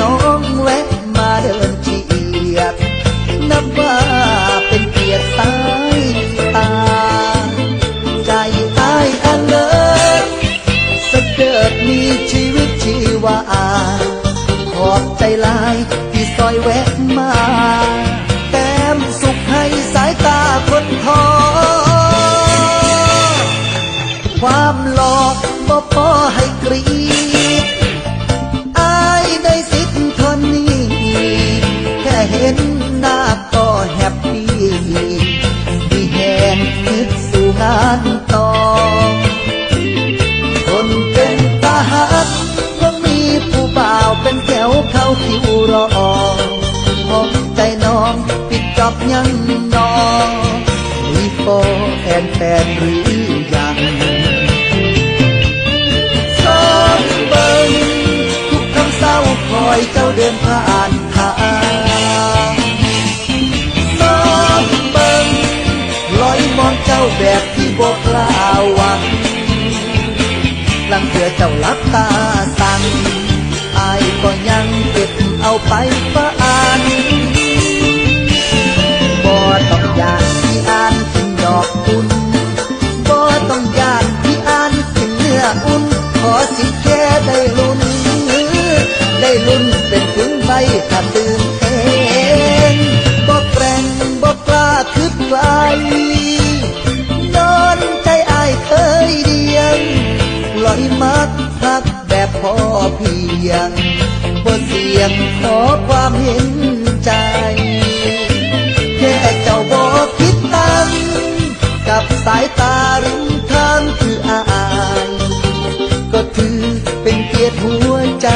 น้องแวะมาเดินเฉียดนับว่าเป็นเกียรติสายตา ใจอายอันเลิศสะเกิดมีชีวิตชีวา ขอบใจลายที่ซอยแวะมาแต้มสุขให้สายตาคนทอความหลอกบ่พอให้กรี เห็นหน้าก็แฮปปี้มีแหงคิดสู่งานต่อ คนเป็นตาหักก็มีผู้บ่าวเป็นแถวเข้าคิวรอมองใจน้องปิดจอบยังนอมีโฟแอนแฟนหรือยังสองเบิงทุกคำเศร้าคอยเจ้าเดินผ่าน ก็บเอาไปฝันบ่ต้องยากที่อ่านถึงดอกคุณบ่ต้องยานที่อ่านถึงเนื้ออุ่น ขอสิแค่ได้ลุ้นได้ลุ้นเป็นถึงใบถ้าตื่นเองบ่แกร่งบ่กล้าคืดไกลนอนใจอายเคยเดียงลอยมักหักแบบพอเพียงบ่เสียง ความเห็นใจแค่เจ้าบอกคิดตังกับสายตาริมทางคืออายก็ถือเป็นเกียรติหัวใจ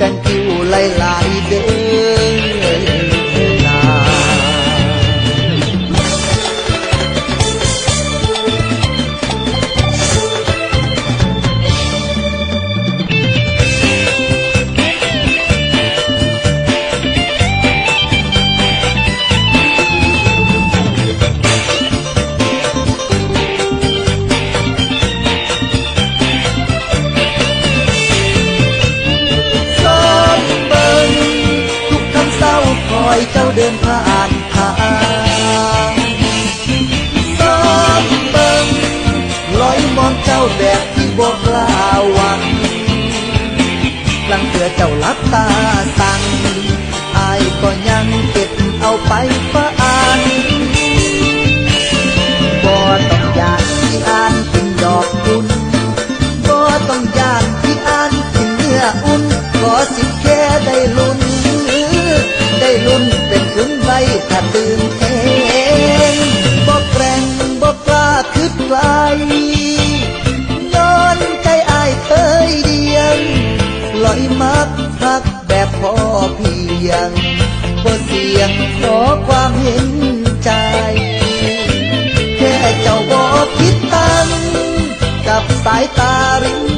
กันคิวหลายๆเด้อ เดินผ่านทางซ้อมเบิ่งลอยมองเจ้าแบบที่บอกลาหวังหลังเถือเจ้าลับตา งใบถ้าตื่นเองบอกแกร่งบอกกล้าคืดไกลนอนใจอายเคยเดียงลอยมักพักแบบพอเพียงบ่เสียงขอความเห็นใจ แค่เจ้าบอกคิดตังกับสายตาริมทาง